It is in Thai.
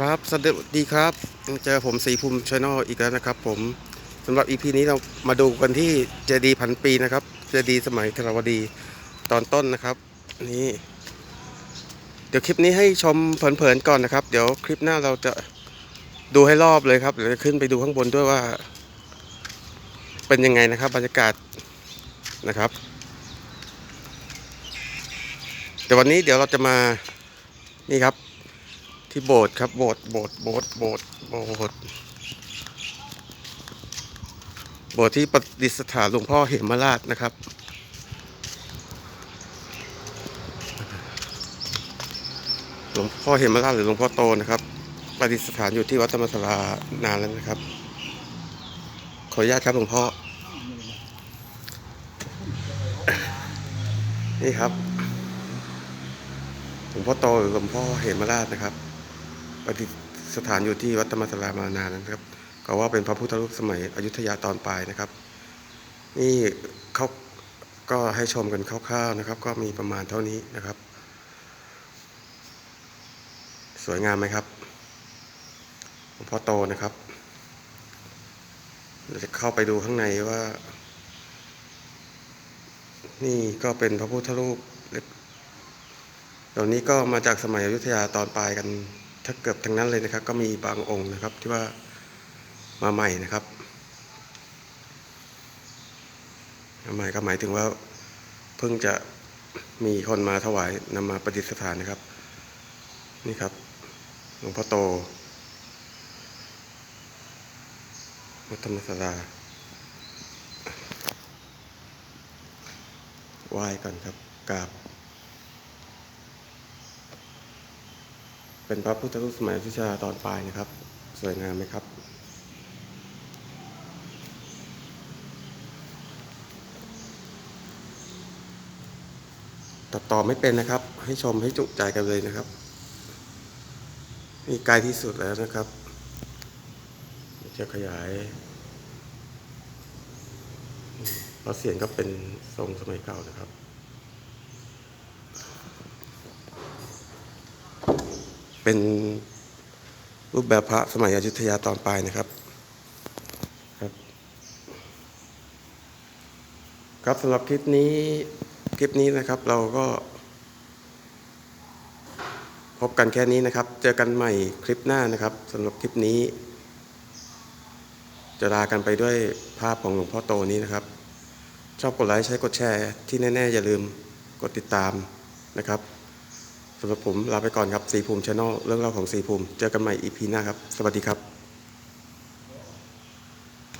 ครับสวัสดีครับเจอผมสีภูมิชานอลอีกแล้วนะครับ ผมสำหรับ EP นี้เรามาดูกันที่เจดีย์พันปีนะครับเจดีย์สมัยธรวดีตอนต้นนะครับนี่เดี๋ยวคลิปนี้ให้ชมเผินๆก่อนนะครับ เดี๋ยวคลิปหน้าเราจะดูให้รอบเลยครับเดี๋ยวจะขึ้นไปดูข้างบนด้วยว่า เป็นยังไงนะครับ บรรยากาศนะครับเดี๋ยววันนี้เดี๋ยวเราจะมานี่ครับ ที่โบสถ์ครับโบสถ์โบสถ์โบสถ์โบสถ์โบสถ์โบสถ์ที่ประดิษฐานหลวงพ่อเหมราชนะครับ หลวงพ่อเหมราชหรือหลวงพ่อโตนะครับ ประดิษฐานอยู่ที่วัดธรรมศาลานานแล้วนะครับ ขออนุญาตครับหลวงพ่อ นี่ครับหลวงพ่อโตหรือหลวงพ่อเหมราชนะครับ ประดิษฐานอยู่ที่วัดธรรมศาลามานานั้นะครับก็ว่าเป็นพระพุทธรูปสมัยอยุธยาตอนปลายนะครับ นี่เขาก็ให้ชมกันคร่าวๆนะครับ ก็มีประมาณเท่านี้นะครับ สวยงามไหมครับหลวงพ่อโตนะครับเราจะเข้าไปดูข้างในว่า นี่ก็เป็นพระพุทธรูปเล็กเหล่านี้ก็มาจากสมัยอยุธยาตอนปลายกัน ถ้าเกือบทั้งนั้นเลยนะครับ ก็มีบางองค์นะครับที่ว่ามาใหม่นะครับมาใหม่ก็หมายถึงว่าเพิ่งจะมีคนมาถวายนำมาประดิษฐานนะครับ นี่ครับหลวงพ่อโตวัดธรรมศาลาไหว้ก่อนครับกราบ เป็นพระพุทธรูปสมัยพิชาตอนปลายนะครับ สวยงามไหมครับ ตัดต่อไม่เป็นนะครับ ให้ชมให้จุใจกันเลยนะครับนี่ใกล้ที่สุดแล้วนะครับ จะขยายเพราะเสียงก็เป็นทรงสมัยเก่านะครับ เป็นรูปแบบพระสมัยอยุธยาตอนปลายนะครับครับครับสำหรับคลิปนี้คลิปนี้นะครับเราก็ พบกันแค่นี้นะครับ เจอกันใหม่คลิปหน้านะครับสำหรับคลิปนี้ จะลากันไปด้วยภาพของหลวงพ่อโตนี้นะครับ ชอบกดไลค์ใช้กดแชร์ที่แน่ ๆ อย่าลืมกดติดตามนะครับ สำหรับผมลาไปก่อนครับสีภูมิชาแนลเรื่องเล่าของสีภูมิ เจอกันใหม่ EP หน้าครับ สวัสดีครับ